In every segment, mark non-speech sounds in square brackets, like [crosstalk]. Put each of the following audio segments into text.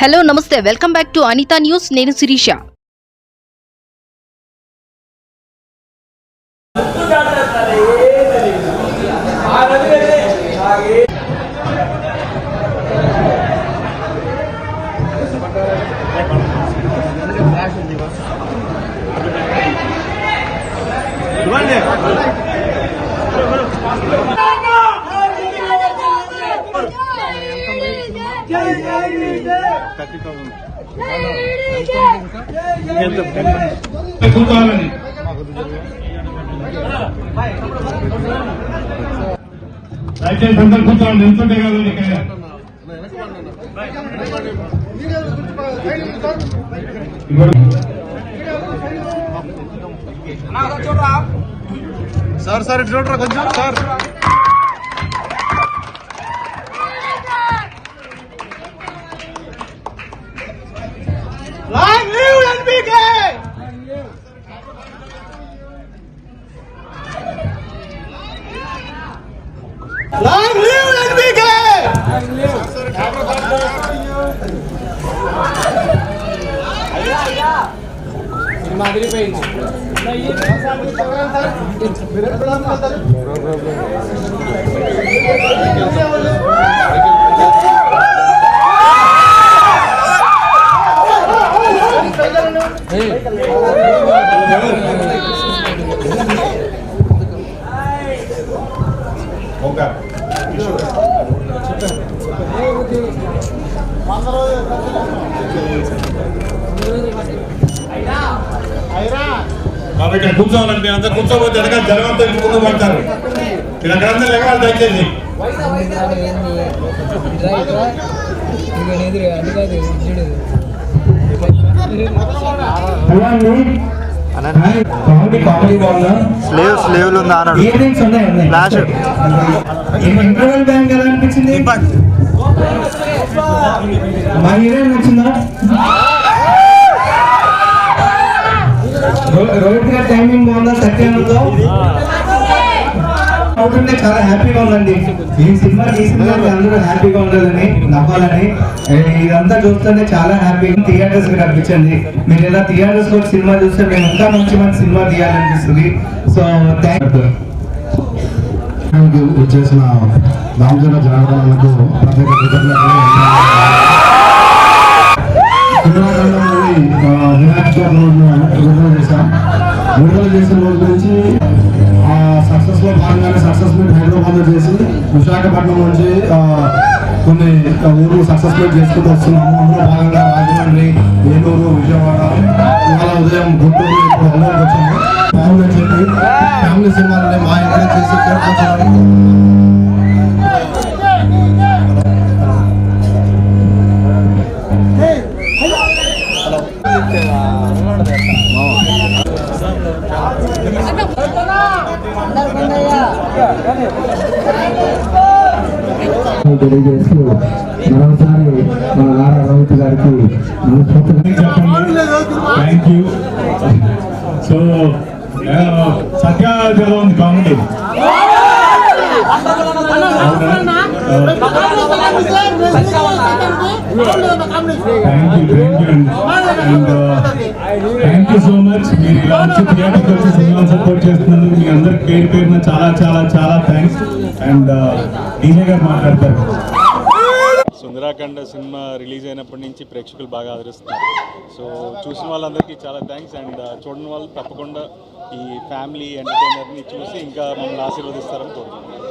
Hello నమస్తే welcome back to Anitha news నేను శిరీష కూర్చోవాలని దయచేసి అందరు నిల్చుంటే కాదు సార్ సార్ ఇటు చూడరా కొంచెం. Sir. long live NBK long live NBK కాబట్టి ఇక్కడ కూర్చోవాలండి మీరు అందరు కూర్చోబోతే వెనకాల జనమంతా ఇంటి ముందు పడతారు. మీరు అక్కడంతా లెగాలి దయచేసి. స్లేవ్ స్లేవ్లు ఉందా అన్నాడు ఫ్లాష్ ఇంటర్వెల్ బ్యాంక్ ఎలా అనిపించింది? మా హీరోయిన్ నచ్చిందా? రోహిత్ గారి టైమింగ్ బాగుందా? సత్యానంతో అవుతుంటే చాలా హ్యాపీగా ఉందండి. ఈ సినిమా ఈ సినిమా అందరూ హ్యాపీగా ఉండాలని నవ్వాలని ఇదంతా చూస్తుంటే చాలా హ్యాపీగా థియేటర్స్ కనిపించింది మీరు ఇలా థియేటర్స్లో సినిమా చూస్తే మేము ఇంకా మంచి మంచి సినిమా తీయాలనిపిస్తుంది. సో థ్యాంక్కి వచ్చేసిన రామచంద్ర జనార్దనకు ప్రత్యేక కృతజ్ఞతలు. [laughs] చేసిన రోజు నుంచి ఆ సక్సెస్లో భాగంగానే సక్సెస్ మీట్ హైదరాబాద్లో చేసి విశాఖపట్నం నుంచి కొన్ని ఊర్లు సక్సెస్ మీట్ చేసుకుంటూ వస్తున్నాము. అందులో భాగంగా తెలియజేస్తూ మరోసారి మన నారా రవిత్ గారికి థ్యాంక్ యూ సో సత్యా ఎలా ఉంది comedy thank you thank you so much మీరు ఇలా వచ్చి థియేటర్కి వచ్చి సినిమా సపోర్ట్ చేస్తున్నందుకు మీ అందరికి పేరు పేరున చాలా చాలా చాలా థ్యాంక్స్ అండ్ డీజే గారు మాట్లాడతారు. సుందరాఖండ సినిమా రిలీజ్ అయినప్పటి నుంచి ప్రేక్షకులు బాగా ఆదరిస్తున్నారు. సో చూసిన వాళ్ళందరికీ చాలా థ్యాంక్స్ అండ్ uh, చూడని వాళ్ళు తప్పకుండా ఈ ఫ్యామిలీ ఎంటర్టైనర్ని చూసి ఇంకా మమ్మల్ని ఆశీర్వదిస్తారని కోరుకుంటున్నాను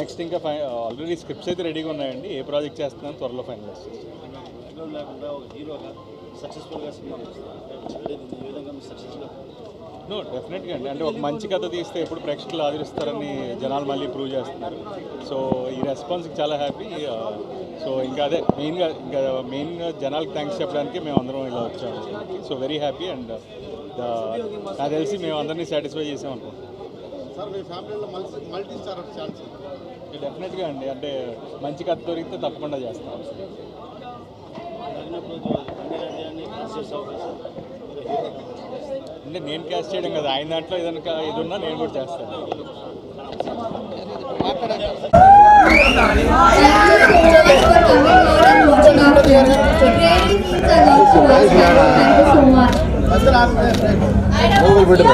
నెక్స్ట్ ఇంకా ఫై ఆల్రెడీ స్క్రిప్ట్స్ అయితే రెడీగా ఉన్నాయండి. ఏ ప్రాజెక్ట్ చేస్తున్నాను త్వరలో ఫైనలైజ్ నో డెఫినెట్గా అండి. అంటే ఒక మంచి కథ తీస్తే ఎప్పుడు ప్రేక్షకులు ఆదరిస్తారని జనాలు మళ్ళీ ప్రూవ్ చేస్తున్నారు. సో ఈ రెస్పాన్స్కి చాలా హ్యాపీ సో ఇంకా అదే మెయిన్గా ఇంకా మెయిన్గా జనాలకు థ్యాంక్స్ చెప్పడానికి మేము అందరం ఇలా వచ్చాము. సో వెరీ హ్యాపీ అండ్ నాకు తెలిసి మేము అందరినీ సాటిస్ఫై చేసాం అనుకుంటున్నాం. డెఫినెట్గా అండి. అంటే మంచి కథ దొరికితే తప్పకుండా చేస్తాం. అంటే నేను క్యాస్ట్ చేయడం కదా ఆయన దాంట్లో ఏదైనా ఇది ఉన్నా నేను కూడా చేస్తాను. మాట్లాడాలి